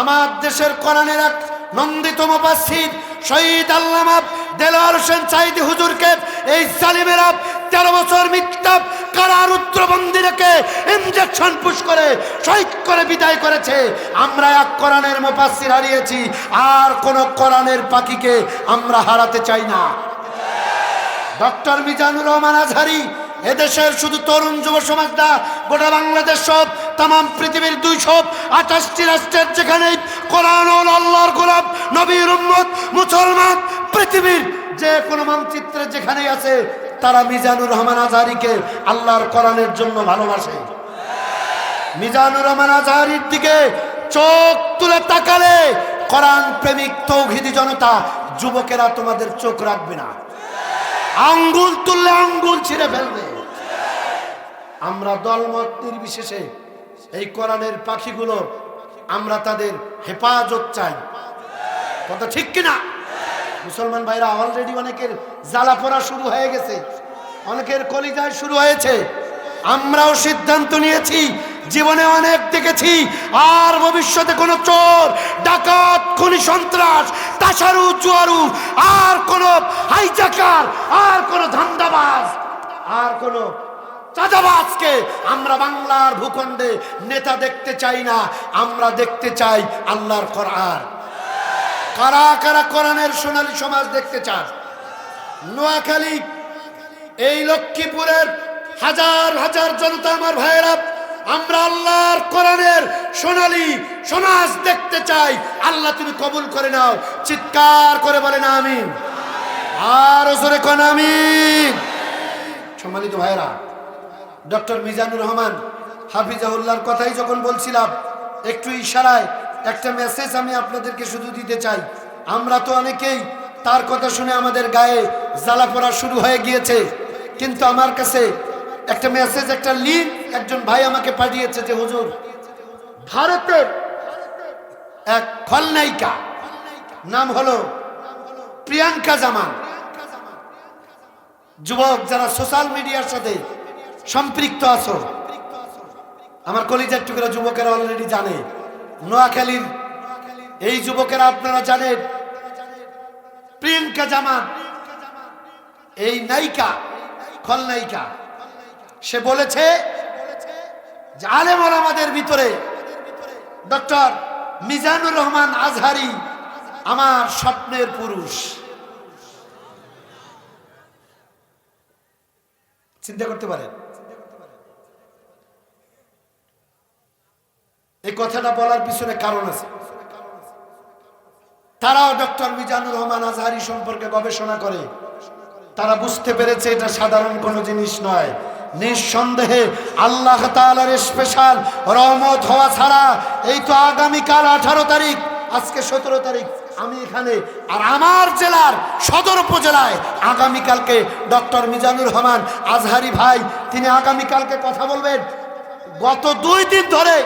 আমার দেশের কোরআনের এক নন্দিত মুফাসসির শহীদ আল্লামা দেলোয়ার হোসেন চাইদি হুজুরকে এই জালিমেরা তেরো বছর মিথ্যা কারার উত্তরবন্দি রেখে ইঞ্জেকশন পুশ করে, শহীদ করে, বিদায় করেছে। আমরা এক কোরআনের মুফাসসির হারিয়েছি, আর কোন কোরআনের পাখিকে আমরা হারাতে চাই না। ডক্টর মিজানুর রহমান আজহারি এদেশের শুধু তরুণ যুব সমাজ না, গোটা বাংলাদেশ সব তাম পৃথিবীর দুইশো আঠাশটি রাষ্ট্রের যেখানে কোরআন আল্লাহর গোলাপ, নবীর উম্মত, মুসলমান, পৃথিবীর যে কোনো মানচিত্রে যেখানেই আছে, তারা মিজানুর রহমান আজহারিকে আল্লাহর কোরআনের জন্য ভালোবাসে। মিজানুর রহমান আজহারির দিকে চোখ তুলে তাকালে কোরআন প্রেমিক, তৌহিদি জনতা, যুবকেরা তোমাদের চোখ রাখবে না। আঙ্গুল তুললে আঙ্গুল ছিঁড়ে ফেলবে। আমরা দলমত নির্বিশেষে এই কোরআনের পাখিগুলো আমরা তাদের হেফাজত চাই। কথা ঠিক কিনা? মুসলমান ভাইরা অলরেডি অনেকের জ্বালা পড়া শুরু হয়ে গেছে। অনেকের কলিজায় শুরু হয়েছে। আমরাও সিদ্ধান্ত নিয়েছি, জীবনে অনেক দেখেছি, আর ভবিষ্যতে কোনো চোর, ডাকাত, খুনি, সন্ত্রাস, তাসারু, চুয়ারু, আর কোনো হাইজাকার আর কোনো ধান্দাবাজ, আর কোনো চাঁদাবাজকে আমরা বাংলার ভূখণ্ডে নেতা দেখতে চাই না, আমরা দেখতে চাই আল্লাহর কোরআন। কারা কারা কোরআনের সোনালী সমাজ দেখতে চান? নোয়াখালী, এই লক্ষ্মীপুরের হাজার হাজার জনতা আমার ভাইয়েরা, আমরা আল্লাহর কোরআনের সোনালী সমাজ দেখতে চাই। আল্লাহ তুমি কবুল করে নাও, চিৎকার করে বলে না আমি আর ওসরে কোন আমিন। সম্মানিত ভাইয়েরা ডক্টর মিজানুর রহমান হাফিজাউল্লাহর কথাই যখন বলছিলাম, একটু ইশারায় একটা মেসেজ আমি আপনাদেরকে শুধু দিতে চাই। আমরা তো অনেকেই তার কথা শুনে আমাদের গায়ে জ্বালা পড়া শুরু হয়ে গিয়েছে। কিন্তু আমার কাছে একটা মেসেজ একটা লিঙ্ক একজন ভাই আমাকে পাঠিয়েছে যে, হুজুর, ভারতের এক খলনায়িকা, নাম হলো প্রিয়াঙ্কা জামান। যুবক যারা সোশ্যাল মিডিয়ার সাথে সম্পৃক্ত আছো। আমার কলিজার টুকরা যুবকেরা অলরেডি জানে। নোয়াখালীর এই যুবকেরা আপনারা জানেন। প্রিয়াঙ্কা জামান এই নায়িকা, খলনায়িকা। সে বলেছে যে আলেমর আমাদের ভিতরে। ডক্টর মিজানুর রহমান আজহারি আমার স্বপ্নের পুরুষ। চিন্তা করতে পারেন। এই কথাটা বলার পিছনে কারণ আছে। তারাও ডক্টর মিজানুর রহমান আজহারি সম্পর্কে গবেষণা করে। তারা বুঝতে পেরেছে এটা সাধারণ কোনো জিনিস নয়। নিঃসন্দেহে আল্লাহ স্পেশাল রহমত হওয়া ছাড়া এই তো আগামীকাল আঠারো তারিখ, আজকে সতেরো তারিখ। আমি এখানে আর আমার জেলার সদর উপজেলায় আগামীকালকে ডক্টর মিজানুর রহমান আজহারি ভাই, তিনি আগামীকালকে কথা বলবেন। গত দুই দিন ধরে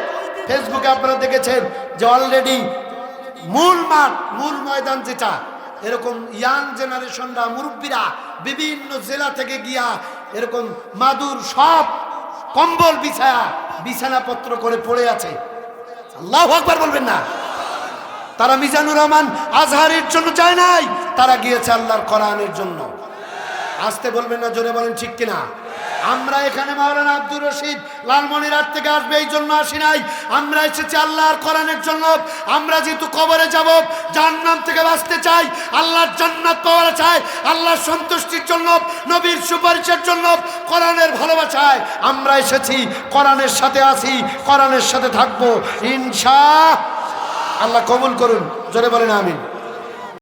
ফেসবুকে আপনারা দেখেছেন যে অলরেডি মূল মাঠ, মূল ময়দান যেটা, এরকম ইয়াং জেনারেশনরা মুরব্বীরা বিভিন্ন জেলা থেকে গিয়া এরকম মাদুর সব কম্বল বিছায়া বিছানাপত্র করে পড়ে আছে। আল্লাহ আকবার বলবেন না। তারা মিজানুর রহমান আজহারের জন্য যায় নাই, তারা গিয়েছে আল্লাহর কোরআনের জন্য। আসতে বলবেন না, জোরে বলেন ঠিক কিনা? আমরা এখানে মাওলানা আব্দুর রশিদ লালমনিরহাট থেকে আসবে, এই জন্য আসি নাই। আমরা এসেছি আল্লাহর কোরআনের জন্য। আমরা যেহেতু কবরে যাব জান্নাত থেকে বাঁচতে চাই, আল্লাহর জান্নাত পাওয়ার চাই, আল্লাহর সন্তুষ্টির জন্য, নবীর সুপারিশের জন্য, কোরআনের ভালোবাসায় আমরা এসেছি, কোরআনের সাথে আছি, কোরআনের সাথে থাকব। ইনশা আল্লাহ কবুল করুন জোরে বলেন আমিন।